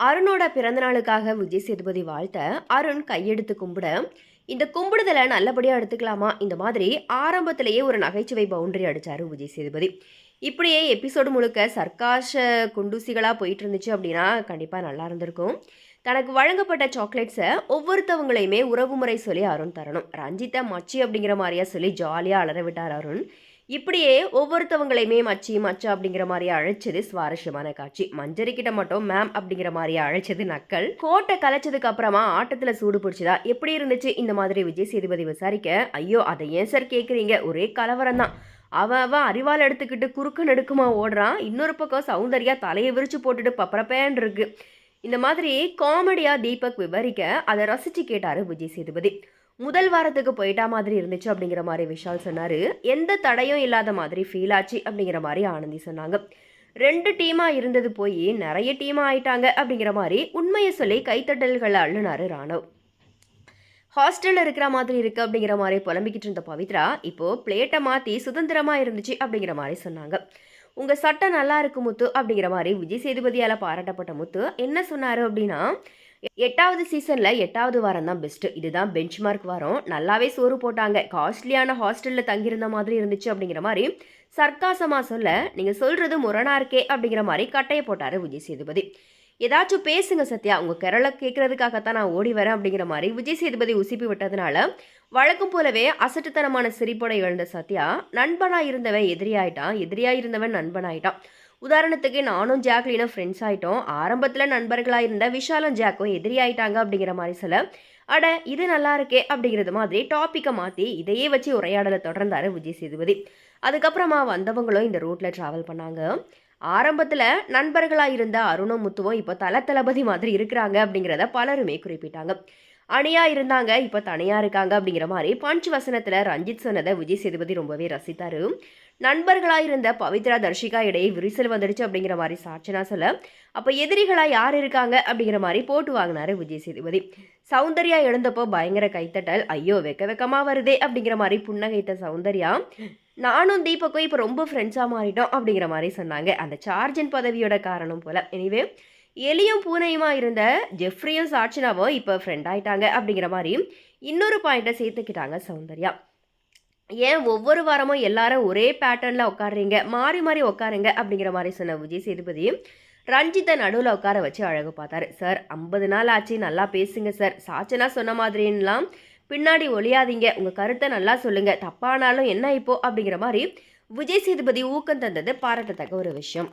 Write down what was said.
அருணோட பிறந்தநாளுக்காக விஜய் சேதுபதி வாழ்த்த அருண் கையெடுத்து கும்பிட இந்த கும்பிடுதலை நல்லபடியாக எடுத்துக்கலாமா? இந்த மாதிரி ஆரம்பத்திலேயே ஒரு நகைச்சுவை பவுண்டரி அடிச்சாரு விஜய் சேதுபதி. இப்படியே எபிசோடு முழுக்க சர்க்காஷ குண்டூசிகளாக போயிட்டு இருந்துச்சு அப்படின்னா கண்டிப்பாக நல்லா இருந்திருக்கும். தனக்கு வழங்கப்பட்ட சாக்லேட்ஸை ஒவ்வொருத்தவங்களையுமே உறவுமுறை சொல்லி அருண் தரணும். ரஞ்சித்தை மச்சி அப்படிங்கிற மாதிரியா சொல்லி ஜாலியாக அலற விட்டார் அருண். இப்படியே ஒவ்வொருத்தவங்களையுமே மச்சி மச்சா அப்படிங்கிற மாதிரி அழைச்சது சுவாரஸ்யமான காட்சி. மஞ்சரி கிட்ட மட்டும் மேம் அப்படிங்கிற மாதிரி அழைச்சது நக்கல். கோட்டை கலைச்சதுக்கு அப்புறமா ஆட்டத்துல சூடு பிடிச்சதா? எப்படி இருந்துச்சு இந்த மாதிரி விஜய் சேதுபதி விசாரிக்க? ஐயோ அதை ஏன் சார் கேட்குறீங்க ஒரே கலவரம் தான். அவன் அவன் அறிவால் எடுத்துக்கிட்டு குறுக்க நெடுக்குமா ஓடுறான் இன்னொரு பக்கம் சௌந்தர்யா தலையை விரிச்சு போட்டுட்டு பப்பரப்பேன் இருக்கு. இந்த மாதிரி காமெடியா தீபக் விவரிக்க அதை ரசிச்சு கேட்டாரு விஜய் சேதுபதி. முதல் வாரத்துக்கு போயிட்டா மாதிரி இருந்துச்சு அப்படிங்கிற மாதிரி விஷால் சொன்னார். எந்த தடையும் இல்லாத மாதிரி ஃபீல் ஆச்சு அப்படிங்கிற மாதிரி ஆனந்தி சொன்னாங்க. ரெண்டு டீமாக இருந்தது போய் நிறைய டீமாக ஆயிட்டாங்க அப்படிங்கிற மாதிரி உண்மையை சொல்லி கைத்தட்டல்களை அள்ளுனாரு ராணவ். ஹாஸ்டலில் இருக்கிற மாதிரி இருக்கு அப்படிங்கிற மாதிரி புலம்பிக்கிட்டு இருந்த பவித்ரா இப்போது பிளேட்டை மாற்றி சுதந்திரமாக இருந்துச்சு அப்படிங்கிற மாதிரி சொன்னாங்க. உங்கள் சட்டை நல்லா இருக்கு முத்து அப்படிங்கிற மாதிரி விஜய் சேதுபதியால் பாராட்டப்பட்ட முத்து என்ன சொன்னார் அப்படின்னா எட்டாவது சீசனில் எட்டாவது வாரம் தான் பெஸ்ட்டு இதுதான் பெஞ்ச் மார்க் வாரம். நல்லாவே சோறு போட்டாங்க. காஸ்ட்லியான ஹாஸ்டலில் தங்கியிருந்த மாதிரி இருந்துச்சு அப்படிங்கிற மாதிரி சர்க்காசமாக சொல்ல நீங்கள் சொல்கிறது முரணா இருக்கே அப்படிங்கிற மாதிரி கட்டையை போட்டார் விஜய் சேதுபதி. ஏதாச்சும் பேசுங்க சத்யா. உங்கள் கேரள கேட்குறதுக்காகத்தான் நான் ஓடி வரேன் அப்படிங்கிற மாதிரி விஜய் சேதுபதி உசிப்பி விட்டதுனால வழக்கம் போலவே அசட்டுத்தனமான சிரிப்போட எழுந்த சத்யா நண்பனாக இருந்தவன் எதிரியாயிட்டான். எதிரியாக இருந்தவன் நண்பனாயிட்டான். உதாரணத்துக்கு நானும் ஜாக்லினும் ஃப்ரெண்ட்ஸ் ஆகிட்டோம் ஆரம்பத்தில் நண்பர்களாக இருந்த விஷாலும் ஜாக்கும் எதிரி ஆயிட்டாங்க அப்படிங்கிற மாதிரி சொல்ல அட இது நல்லா இருக்கே அப்படிங்கிறது மாதிரி டாப்பிக்கை மாற்றி இதையே வச்சு உரையாடலை தொடர்ந்தார் விஜய் சேதுபதி. அதுக்கப்புறமா வந்தவங்களும் இந்த ரூட்டில் ட்ராவல் பண்ணாங்க. ஆரம்பத்தில் நண்பர்களாக இருந்த அருணும் முத்துவும் இப்போ தல தளபதி மாதிரி இருக்கிறாங்க அப்படிங்கிறத பலருமே குறிப்பிட்டாங்க. அணியாக இருந்தாங்க. இப்போ தனியாக இருக்காங்க அப்படிங்கிற மாதிரி பஞ்ச் வசனத்தில் ரஞ்சித் சொன்னதை விஜய் சேதுபதி ரொம்பவே ரசித்தார். நண்பர்களாக இருந்த பவித்ரா தர்ஷிகா இடையே விரிசல் வந்துடுச்சு அப்படிங்கிற மாதிரி சாட்சனா சொல்ல அப்போ எதிரிகளாக யார் இருக்காங்க அப்படிங்கிற மாதிரி போட்டு வாங்கினாரு விஜய் சேதுபதி. சௌந்தர்யா எழுந்தப்போ பயங்கர கைத்தட்டல் ஐயோ வெக்க வெக்கமாக வருதே அப்படிங்கிற மாதிரி புன்னகைத்த சௌந்தர்யா நானும் தீபக்கும் இப்போ ரொம்ப ஃப்ரெண்ட்ஸாக மாறிட்டோம் அப்படிங்கிற மாதிரி சொன்னாங்க. அந்த சார்ஜன் பதவியோட காரணம் போல். எனிவே எலியும் பூனையுமா இருந்த ஜெஃப்ரியும் சாட்சினாவும் இப்போ ஃப்ரெண்ட் ஆயிட்டாங்க அப்படிங்கிற மாதிரி இன்னொரு பாயிண்ட்டை சேர்த்துக்கிட்டாங்க சௌந்தர்யா. ஏன் ஒவ்வொரு வாரமும் எல்லாரும் ஒரே பேட்டர்னில் உட்காடுறீங்க மாறி மாறி உட்காருங்க அப்படிங்கிற மாதிரி சொன்ன விஜய் சேதுபதி ரஞ்சித்தை நடுவில் உட்கார வச்சு அழகு பார்த்தாரு. சார் ஐம்பது நாள் ஆச்சு நல்லா பேசுங்க சார். சாச்சனா சொன்ன மாதிரின்லாம் பின்னாடி ஒழியாதீங்க உங்கள் கருத்தை நல்லா சொல்லுங்கள் தப்பானாலும் என்ன இப்போ? அப்படிங்கிற மாதிரி விஜய் சேதுபதி ஊக்கம் தந்தது பாராட்டத்தக்க ஒரு விஷயம்.